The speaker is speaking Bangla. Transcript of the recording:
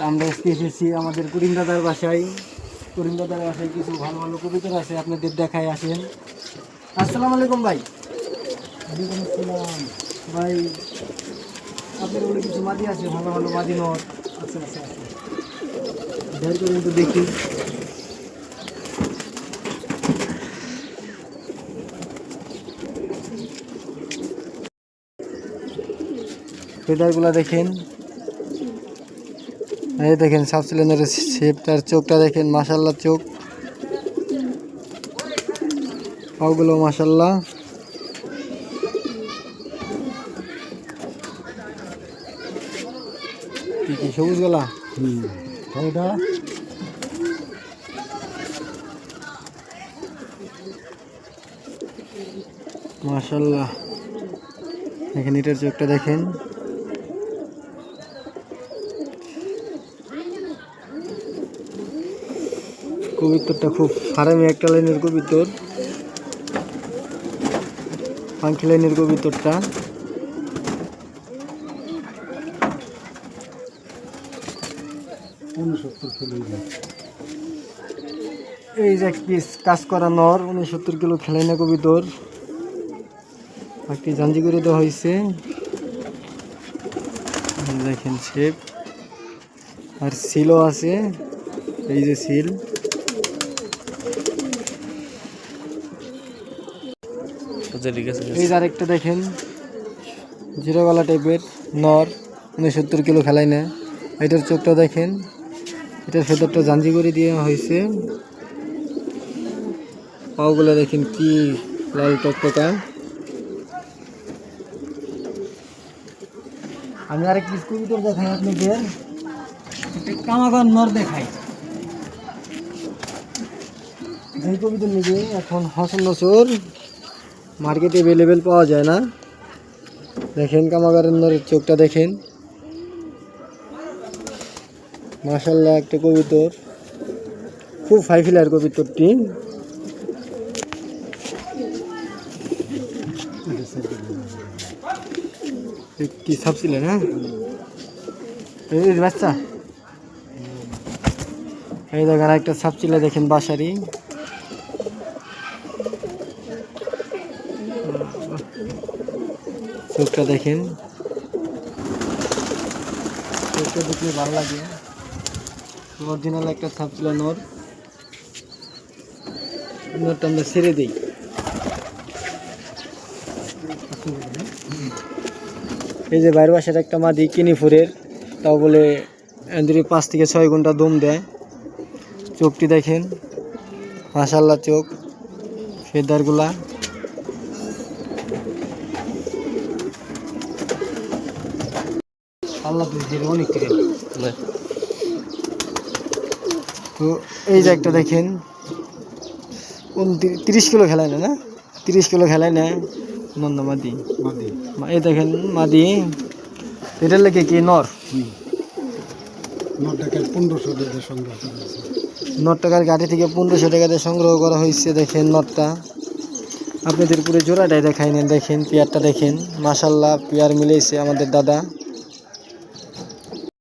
আমরা আজকে এসেছি আমাদের করিম দাদার বাসায়। করিম দাদার বাসায় কিছু ভালো ভালো কবিতর আছে আপনাদের দেখায় আসেন। আসসালামু আলাইকুম ভাই। ভাই আপনার বলে কিছু মাদি আছে ভালো ভালো মাদি নট? আচ্ছা আচ্ছা আচ্ছা বের করে একটু দেখি। ফেদারগুলো দেখেন। এই দেখেন সাব সিলিন্ডারের শেপটার চোখটা দেখেন মাসাল্লাহ চোখ। পাগুলো মাসাল্লাহ কি কি সবুজ গলা? মাসাল্লাহ দেখেন এটার চোখটা দেখেন। কবিতরটা খুব ফার্মে একটা লাইনের কবিতর। পাঙ্খি লাইনের কবিতরটা। এই যে এক পিস কাজ করা নর উনসত্তর কিলো খেলাই না কবিতর। একটি জাঞ্জি করে দেওয়া হয়েছে দেখেন শেপ। আর সিলও আছে। এই যে সিল। আরেকটা দেখেন, জিরোওয়ালা টাইপের নর উনসত্তর কিলো খেলায় না। এটার চোখটা দেখেন, এটার ভেতরটা জাঞ্জি করে দেওয়া হয়েছে। পাওগুলো দেখেন কি লাল টকটকা। আমি আরেক পিস কবিতর দেখাই আপনাদের। কামাগান নর দেখাই। যেই কবিতা নিবে এখন হসন নচর মার্কেটে অ্যাভেলেবেল পাওয়া যায় না। দেখেন কামাগারের চোখটা দেখেন। মাসাল্লাহ একটা কবিতর। খুব হাই ফিলার কবিতরটি। কি সাপ ছিলেন হ্যাঁ? বাচ্চা। এই দেখেন একটা সাপ ছিল দেখেন বাসারি। চোখটা দেখেন। চোখটা দেখলে ভালো লাগে। অরিজিনাল একটা সাপ ছিল নর। নরটা আমরা ছেড়ে দিই। এই যে বাইরের বাসার একটা মাদি কিনিফুরের তাও বলে এদের পাঁচ থেকে ছয় ঘণ্টা দম দেয়। চোখটি দেখেন মাসাল্লা চোখ, ফেদারগুলা। আল্লাহ দিলে অনেক তো এই যে একটা দেখেন তিরিশ কিলো খেলায় না না? তিরিশ কিলো খেলায় না নন্দ মাদি। এই দেখেন মাদি এটার লেগে কি নর? নট টাকার গাড়ি থেকে পনেরোশো টাকাতে সংগ্রহ করা হয়েছে দেখেন নটটা আপনাদের পুরো জোড়াটাই দেখাই নেন দেখেন পেয়ারটা দেখেন। মাসাল্লাহ পেয়ার মিলেছে আমাদের দাদা।